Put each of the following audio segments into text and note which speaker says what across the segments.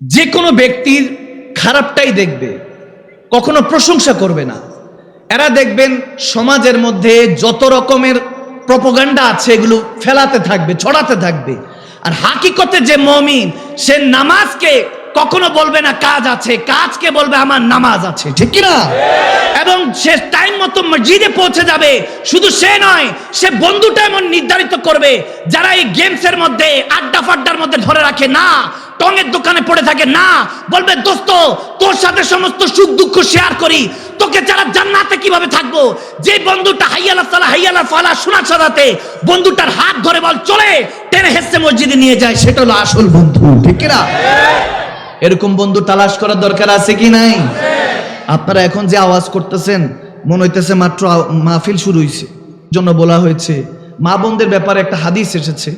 Speaker 1: যে কোনো ব্যক্তির খারাপটাই দেখবে, কখনো প্রশংসা করবে না। এরা দেখবেন সমাজের মধ্যে যত রকমের প্রপগান্ডা আছে, এগুলো ফেলাতে থাকবে, ছড়াতে থাকবে। আর হাকিকতে যে মমিন, সে নামাজকে কখনো বলবে না, কাজ আছে। কাজকে বলবে, আমার নামাজ আছে। ঠিক না এবং সে টাইম মতো মসজিদে পৌঁছে যাবে, শুধু সে নয়, সে বন্ধুটা এমন নির্ধারিত করবে, যারা এই গেমসের মধ্যে আড্ডা ফাড্ডার মধ্যে ধরে রাখে, না টঙের দোকানে পড়ে থাকে। না, বলবে, দোস্ত, তোর সাথে সমস্ত সুখ দুঃখ শেয়ার করি। তোকে যারা জান্নাতে কীভাবে থাকব? যে বন্ধুটা হাইয়ালা সালা, হাইয়ালা ফালা শোনা সাদাতে বন্ধুটার হাত ধরে বল, চলে, টেনে হেসে মসজিদে নিয়ে যায়। সেটা হলো আসল বন্ধু, ঠিক না এরকম বন্ধু তালাশ করার দরকার আছে কি নাই? আপনারা এখন যে আওয়াজ করতেছেন, মনে হইতেছে মাত্র মাহফিল শুরু হয়েছে জন্য বলা হয়েছে, মা বোনদের ব্যাপারে একটা হাদিস এসেছে।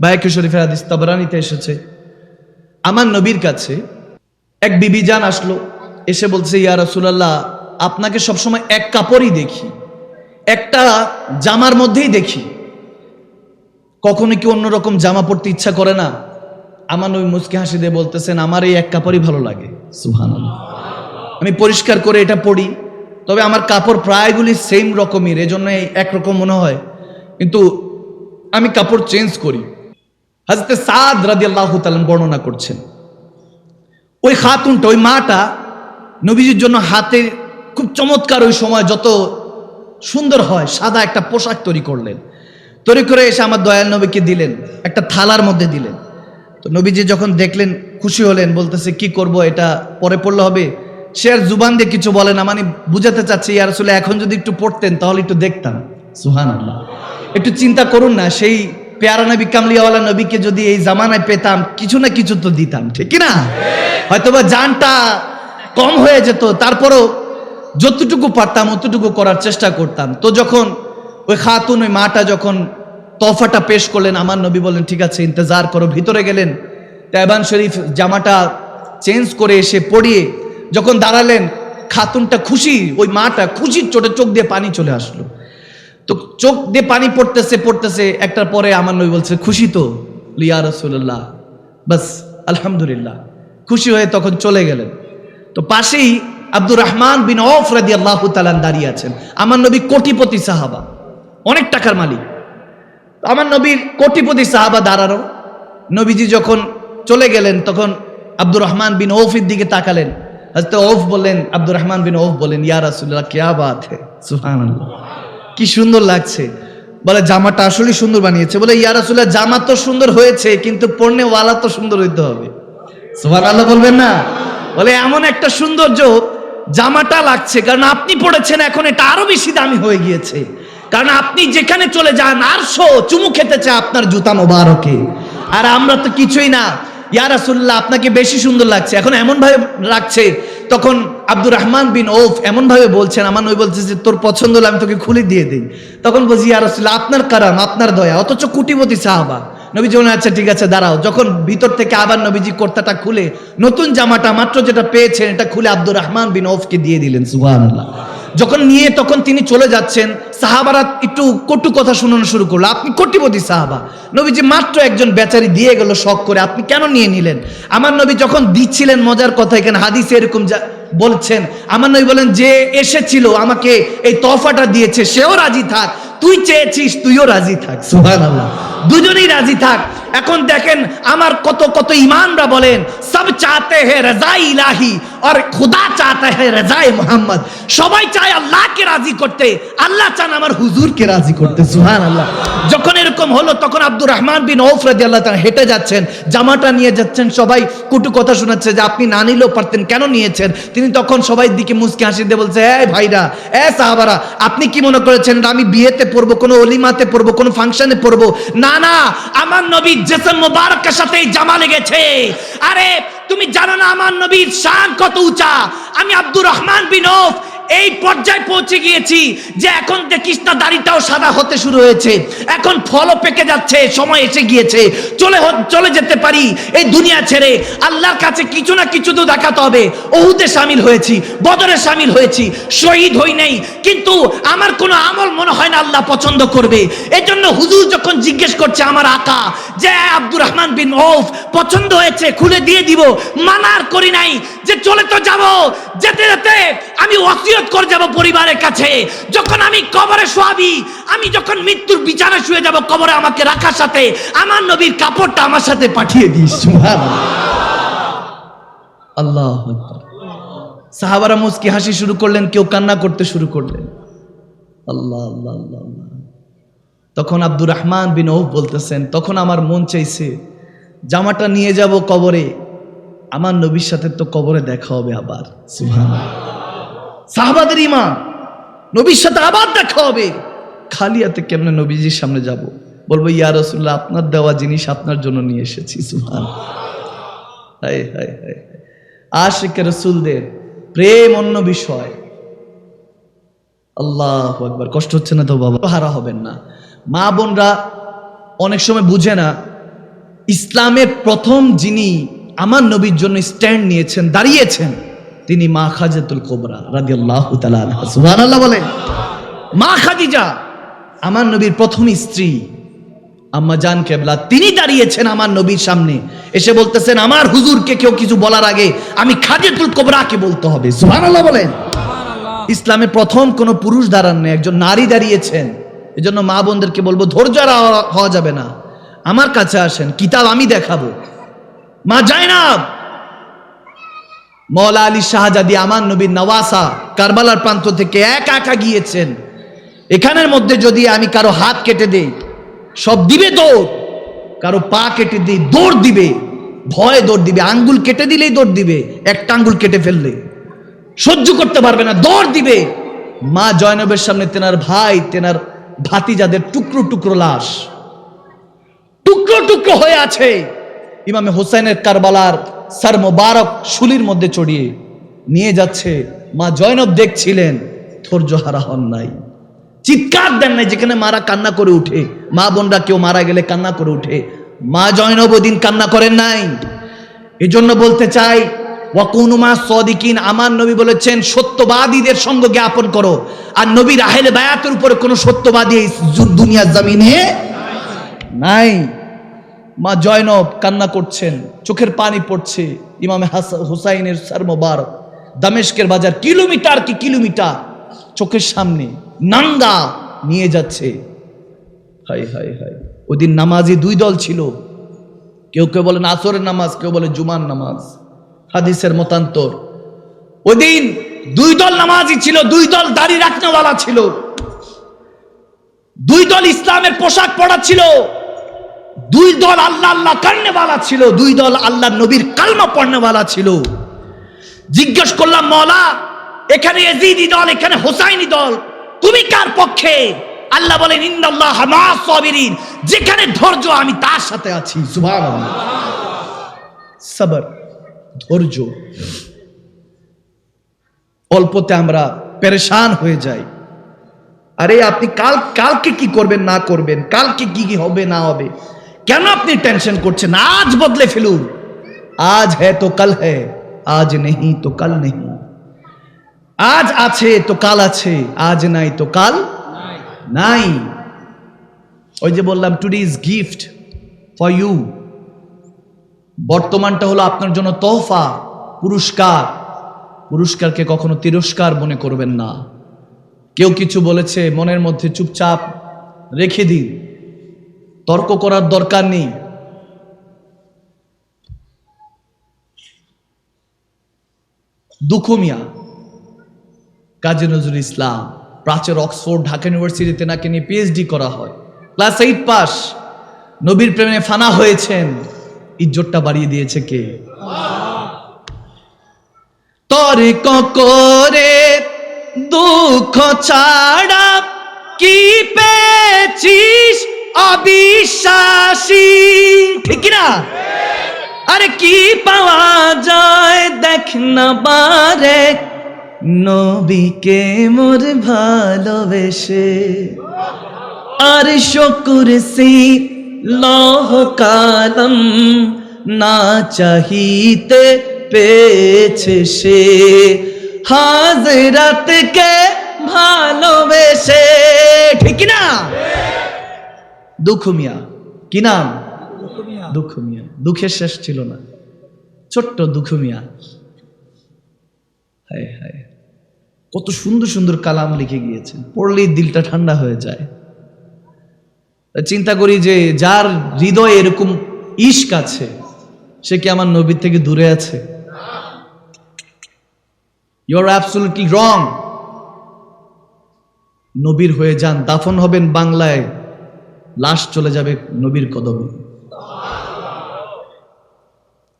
Speaker 1: বায়াকে শরীফের হাদিস তাবরানিতে এসেছে। আমার নবীর কাছে এক বিবি জান আসলো, এসে বলছে, ইয়া রাসূলুল্লাহ, আপনাকে সবসময় এক কাপড়ই দেখি, একটা জামার মধ্যেই দেখি। কখনো কি অন্যরকম জামা পরতে ইচ্ছা করে না? আমার নবী মুচকি হাসি দিয়ে বলতেছেন, আমার এই এক কাপড়ই ভালো লাগে। সুহান আমি পরিষ্কার করে এটা পড়ি, তবে আমার কাপড় প্রায়গুলি সেম রকমের এজন্য একরকম মনে হয়। কিন্তু আমি কাপড় চেঞ্জ করি। হাজরতে সাদ রাদি আল্লাহ বর্ণনা করছেন। ওই খাতুনটা, ওই মাটা নবীজির জন্য হাতে খুব চমৎকার ওই সময় যত সুন্দর হয়, সাদা একটা পোশাক তৈরি করলেন। তৈরি করে এসে আমার দয়াল নবীকে দিলেন, একটা থালার মধ্যে দিলেন। তো নবীজি যখন দেখলেন, খুশি হলেন, বলতেছে, কি করব, এটা পরে পড়লে হবে? সে আর জুবান দিয়ে কিছু বলে না মানে বুঝাতে চাচ্ছি ইয়ার আসলে এখন যদি একটু পড়তেন, তাহলে একটু দেখতাম। সুহান আল্লাহ একটু চিন্তা করুন না, সেই পেয়ারা নবী কামলিয়াওয়ালা নবীকে যদি এই জামানায় পেতাম, কিছু না কিছু তো দিতাম, ঠিক না হয়তোবা জানটা কম হয়ে যেত, তারপরও যতটুকু পারতাম, অতটুকু করার চেষ্টা করতাম। তো যখন ওই খাতুন, ওই মাটা যখন তফাটা পেশ করলেন, আমার নবী বলেন ঠিক আছে, ইন্তজার করো, ভিতরে গেলেন। তাইবান শরীফ জামাটা চেঞ্জ করে এসে পড়িয়ে যখন দাঁড়ালেন, খাতুনটা খুশি, ওই মাটা খুশির চোটে চোখ দিয়ে পানি চলে আসলো। তো চোখ দিয়ে পানি পড়তেছে পড়তেছে, একটার পরে আমার নবী বলছে, খুশি তো? লিয়া রসুল্লাহ বাস, আলহামদুলিল্লাহ। খুশি হয়ে তখন চলে গেলেন। তো পাশেই আব্দুর রহমান বিন অফ রাদি আল্লাহ তালান দাঁড়িয়ে আছেন। আমার নবী কোটিপতি সাহাবা, অনেক টাকার মালিক। আমার নবীর কোটিপতি সাহাবা দাঁড়ানো। নবীজি যখন চলে গেলেন, তখন আব্দুর রহমান বিন ওফের দিকে তাকালেন। হজরত ওফ বললেন, আব্দুর রহমান বিন ওফ বলেন ইয়া রাসুল্লাহ কেয়া বাত হে? সুবহানাল্লাহ। কি সুন্দর লাগছে। বলে, জামাটা আসলে সুন্দর বানিয়েছে। বলে, ইয়া রাসুল্লাহ জামা তো সুন্দর হয়েছে, কিন্তু পণ্যে ওয়ালা তো সুন্দর হইতে হবে। সুবহানাল্লাহ বলবেন না? বলে, এমন একটা সৌন্দর্য জামাটা লাগছে, কারণ আপনি পড়েছেন এখন এটা আরও বেশি দামি হয়ে গিয়েছে। কারণ আপনি যেখানে চলে যান, আর শো, চুমু খেতে চায় আপনার জুতা মোবারকে। আর আমরা তো কিছুই না। ইয়া রাসুল্লাহ আপনাকে বেশি সুন্দর লাগছে। এখন এমন ভাবে রাখছে তখন আব্দুর রহমান বিন ওফ এমন ভাবে বলছেন, আমার নই বলছে যে, তোর পছন্দ হলে আমি তোকে খুলে দিয়ে দিই। তখন বলছি আর আসলে আপনার কারাম, আপনার দয়া, অথচ কুটিপতি সাহাবা। নবীজি মনে আচ্ছা ঠিক আছে, দাঁড়াও। যখন ভিতর থেকে আবার নবীজি কর্তাটা খুলে, নতুন জামাটা মাত্র যেটা পেয়েছেন, এটা খুলে আব্দুর রহমান বিন ওফকে দিয়ে দিলেন, সুবহানাল্লাহ। যখন নিয়ে তখন তিনি চলে যাচ্ছেন, সাহাবারা একটু কটু কথা শোনানো শুরু করল। আপনি কোটিপতি সাহাবা। নবীজি মাত্র একজন বেচারি দিয়ে গেল শখ করে, আপনি কেন নিয়ে নিলেন? আমার নবী যখন দিচ্ছিলেন মজার কথা, এখানে হাদিসে এরকম যা বলছেন, আমার নবী বলেন, যে এসেছিল আমাকে এই তফাটা দিয়েছে, সেও রাজি থাক। তুই চেয়েছিস, তুইও রাজি থাক। সুবহানাল্লাহ। দুজনেই রাজি থাক। এখন দেখেন আমার কত কত ইমানরা বলেন, সব চাতে হে রাজা ইলাহি, আর খুদা চাতে হে রাজাই মোহাম্মদ। সবাই চায় আল্লাহকে রাজি করতে, আল্লাহ চান আমার হুজুরকে রাজি করতে সুহান আল্লাহ যখন এরকম হলো তখন আব্দুর রহমান বিন ওফ রাজি আল্লাহ তাআলা হেঁটে যাচ্ছেন, জামাটা নিয়ে যাচ্ছেন, সবাই কুটু কথা শোনাচ্ছে যে আপনি না নিলেও পারতেন, কেন নিয়েছেন? তিনি তখন সবাই দিকে মুসকে হাসি দিয়ে বলছে, এই ভাইরা, এ সাহাবারা, আপনি কি মনে করেছেন আমি বিয়েতে পড়ব, কোনো অলিমাতে পড়ব, কোনো ফাংশনে পড়ব? না না, আমার নবী জেসম মোবারকের সাথে জামা লেগেছে। আরে, তুমি জানো না আমার নবীর শান কত উঁচা? আমি আব্দুর রহমান বিন ওফ এই পর্যায়ে পৌঁছে গিয়েছি যে এখন দেখিস না দাড়িটাও সাদা হতে শুরু হয়েছে। এখন ফলও পেকে যাচ্ছে, সময় এসে গিয়েছে। চলে চলে যেতে পারি এই দুনিয়া ছেড়ে। আল্লাহর কাছে কিছু না কিছু তো দেখাতে হবে। ওহুদে সামিল হয়েছি, বদরে সামিল হয়েছি, শহীদ হই নাই। কিন্তু আমার কোনো আমল মনে হয় না আল্লাহ পছন্দ করবে। এজন্য হুজুর যখন জিজ্ঞেস করছে আমার আকা, যে আব্দুর রহমান বিন ওফ পছন্দ হয়েছে, খুলে দিয়ে দিব। মানার করি নাই। যে চলে তো যাব, যেতে যেতে আমি ওসিয়ত করে যাব পরিবারের কাছে। যখন আমি কবরে শোয়াবি, আমি যখন মৃত্যুর বিচারে শুয়ে যাব কবরে আমাকে রাখার সাথে, আমার নবীর কাপড়টা আমার সাথে পাঠিয়ে দিস। আল্লাহ সাহাবারা মুস্কি হাসি শুরু করলেন, কেউ কান্না করতে শুরু করলেন। আল্লাহ আল্লাহ আল্লাহ তখন আব্দুর রহমান বিন ওফ বলতেছেন, তখন আমার মন চাইছে, জামাটা নিয়ে যাব কবরে আমার নবীর সাথে তো কবরে দেখা হবে আবার। সাহাবাদের ইমান নবীর সাথে আবার দেখা হবে। খালি হাতে কেমনে নবীজির সামনে যাব? বলব, ইয়া রসুল্লাহ আপনার দেওয়া জিনিস আপনার জন্য নিয়ে এসেছি। সুহান হায় আশিকে রসুলদের প্রেম অন্য বিষয়। আল্লাহ একবার কষ্ট হচ্ছে না তো বাবা? হারা হবেন না। মা বোনরা অনেক সময় বুঝে না, ইসলামের প্রথম যিনি আমার নবীর জন্য স্ট্যান্ড নিয়েছেন দাঁড়িয়েছেন। তিনি মা খাজাতুল কোবরা রাজি আল্লাহ সুহান আল্লাহ বলেন। মা খাদিজা আমার নবীর প্রথম স্ত্রী। আম্মা জান কেবলা তিনি দাঁড়িয়েছেন আমার নবীর সামনে। এসে বলতেছেন আমার হুজুরকে কেউ কিছু বলার আগে আমি খাদিজাতুল কোবরাকে বলতে হবে। সুবহানাল্লাহ বলেন। ইসলামে প্রথম কোন পুরুষ দাঁড়ান নেই একজন নারী দাঁড়িয়েছেন। এজন্য মা বোনদেরকে বলব ধৈর্য হওয়া যাবে না। আমার কাছে আসেন কিতাব আমি দেখাবো। মা জায়নাব মৌলা আলী শাহজাদি আমার নবীর নওয়াসা কারবালার প্রান্ত থেকে একা একা গিয়েছেন। এখানের মধ্যে যদি আমি কারও হাত কেটে দেই, সব দিবে দৌড়। কারও পা কেটে দিই, দৌড় দিবে। ভয়ে দৌড় দিবে। আঙ্গুল কেটে দিলেই দৌড় দিবে। একটা আঙ্গুল কেটে ফেললে। সহ্য করতে পারবে না, দৌড় দিবে। মা জয়নবের সামনে তেনার ভাই, তেনার ভাতিজাদের টুকরো টুকরো লাশ। টুকরো টুকরো হয়ে আছে। ইমামে হোসেনের কারবালার সার মোবারক শুলির মধ্যে চড়িয়ে নিয়ে যাচ্ছে। মা জয়নব দেখছিলেন, ধৈর্য হারা হন নাই। চিৎকার দেন নাই যেখানে মারা কান্না করে উঠে। মা বোনরা কেউ মারা গেলে কান্না করে উঠে। মা জয়নব ওদিন কান্না করেন নাই। এজন্য বলতে চাই ওয়াকুনুমা সদিকিন, আমার নবী বলেছেন, সত্যবাদীদের সঙ্গ জ্ঞাপন করো। আর নবীর আহেলে বায়াতের উপরে কোনো সত্যবাদী দুনিয়ার জমিনে নাই। মা জয়নব কান্না করছেন, চোখের পানি পড়ছে, ইমামে হুসাইনের সার দামেশকের বাজার কিলোমিটার কি কিলোমিটার, চোখের সামনে নাঙ্গা নিয়ে যাচ্ছে। হাই হাই হাই ওদিন নামাজি দুই দল ছিল, কেউ কেউ বলেন আসরের নামাজ, কেউ বলে জুমার নামাজ, হাদিসের মতান্তর। ওদিন দুই দল নামাজি ছিল, দুই দল দাড়ি রাখনেওয়ালা ছিল, দুই দল ইসলামের পোশাক পরা ছিল। দুই দল আল্লাহ আল্লাহ কান্নেওয়ালা ছিল, দুই দল আল্লাহ নবীর কালমা পড়নেওয়ালা ছিল। জিজ্ঞেস করলাম মৌলা এখানে এজিদি দল, এখানে হোসাইনি দল, তুমি কার পক্ষে? আল্লাহ বলেন যেখানে ধৈর্য আমি তার সাথে আছি ধৈর্য। অল্পতে আমরা পেরেশান হয়ে যাই। আরে, আপনি কাল, কালকে কি করবেন, না করবেন? কালকে কি কি হবে, না হবে? কেন আপনি টেনশন করছেন? আজ বদলে ফেলুন। আজ হ্যাঁ তো কাল হ্যাঁ আজ নেই তো কাল নেই। আজ আছে তো কাল আছে, আজ নাই তো কাল নাই। ওই যে বললাম today is gift for you বর্তমানটা হলো আপনার জন্য তোহফা, পুরস্কার। পুরস্কারকে কখনো তিরস্কার মনে করবেন না। কেউ কিছু বলেছে, মনের মধ্যে চুপচাপ রেখে দিন। তর্ক করার দরকার নেই। দুঃখ মিয়া কাজী নজরুল ইসলাম, প্রাচ্যের অক্সফোর্ড, ঢাকা ইউনিভার্সিটিতে নাকি নিয়ে পিএইচডি করা হয়। Class eight pass. নবীর প্রেমে ফানা হয়েছেন। ইজ্জতটা বাড়িয়ে দিয়েছে কে? তর্ক করে দুঃখ ছাড়া অবিশ্বাসী। ঠিক না আরে কি পাওয়া যায় দেখ না বারে। নবীকে মোর ভালোবেসে। আর শকুর সি লহ কালম না চাহিতে পেয়েছে সে। হাজরাতকে ভালোবেসে। ঠিক না দুঃখ মিয়া কি নাম? দুঃখ মিয়া দুঃখের শেষ ছিল না। ছোট্ট দুঃখ মিয়া হায় হায়। কত সুন্দর সুন্দর কালাম লিখে গিয়েছেন। পড়লেই দিলটা ঠান্ডা হয়ে যায়। চিন্তা করি যে যার হৃদয়ে এরকম ইস্ক আছে সে কি আমার নবীর থেকে দূরে আছে? ইউ আর অ্যাবসলিটলি রং নবীর হয়ে যান দাফন হবেন বাংলায়। লাশ চলে যাবে নবীর কদমে।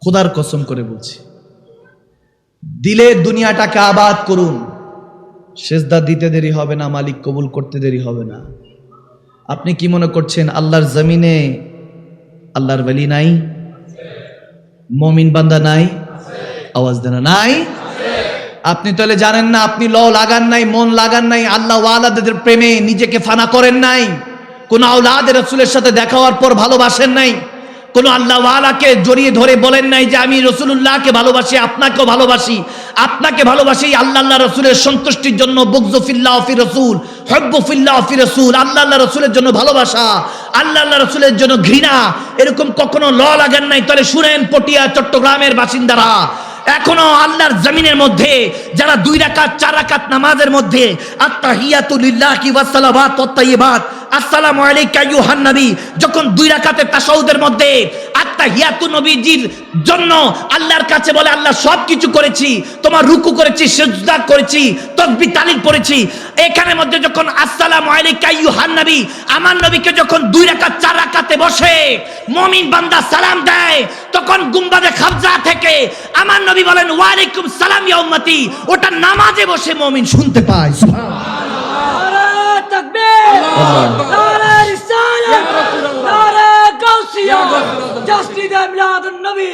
Speaker 1: খোদার কসম করে বলছি, দিলে দুনিয়াটাকে আবাদ করুন। সেজদা দিতে দেরি হবে না, মালিক কবুল করতে দেরি হবে না। আপনি কি মনে করছেন, আল্লাহর জমিনে আল্লাহর বলি নাই? মমিন বান্দা নাই? আওয়াজ দেনা নাই? আপনি তাহলে জানেন না, আপনি ল লাগান নাই, মন লাগান নাই, আল্লাহ ওয়ালাদের প্রেমে নিজেকে ফানা করেন নাই। কোন আউলাদের রসুলের সাথে দেখা হওয়ার পর ভালোবাসেন নাই। কোন আল্লাহ ওয়ালাকে জড়িয়ে ধরে বলেন নাই যে আমি রসুল্লাহকে ভালোবাসি, আপনাকেও ভালোবাসি। আপনাকে ভালোবাসি আল্লাহ আল্লাহ রসুলের সন্তুষ্টির জন্য বুকজফিল্লাহ ফি রসুল হব্বফিল্লাহ ফি রসুল, আল্লাহ আল্লাহ রসুলের জন্য ভালোবাসা, আল্লাহ আল্লাহ রসুলের জন্য ঘৃণা, এরকম কখনো ল লাগান নাই। তাহলে শুনেন পটিয়া চট্টগ্রামের বাসিন্দারা, এখনও আল্লাহর জমিনের মধ্যে, যারা দুই রাকাত, চার রাকাত নামাজের মধ্যে আত্তাহিয়াতুলিল্লাহ কি ওয়াসসালামাত ওয়াত্তাইয়িবাত আসসালামু আলাইকা আইয়ুহান নবী। যখন দুই রাকাতের তাশাহুদের মধ্যে আত্তাহিয়াতু নবীজির জন্য আল্লাহর কাছে বলে, আল্লাহ সব কিছু করেছি, তোমার রুকু করেছি, সিজদা করেছি তাসবিহ তালিল পড়েছি। এখানের মধ্যে যখন আসসালামু আলাইকা আইয়ুহান নবী, আমার নবীকে যখন দুই রাকাত, চার রাকাতে বসে মুমিন বান্দা সালাম দেয়, তখন গুম্বাদে খাবজা থেকে আমার নবী বলেন, ওয়ালাইকুম সালাম ইয়া উম্মতি। ওটা নামাজে বসে মুমিন শুনতে পায়
Speaker 2: নারে তাকবীর নারে রিসালাত নারে গাউসিয়া জাস্টিস মিলাদুন নবী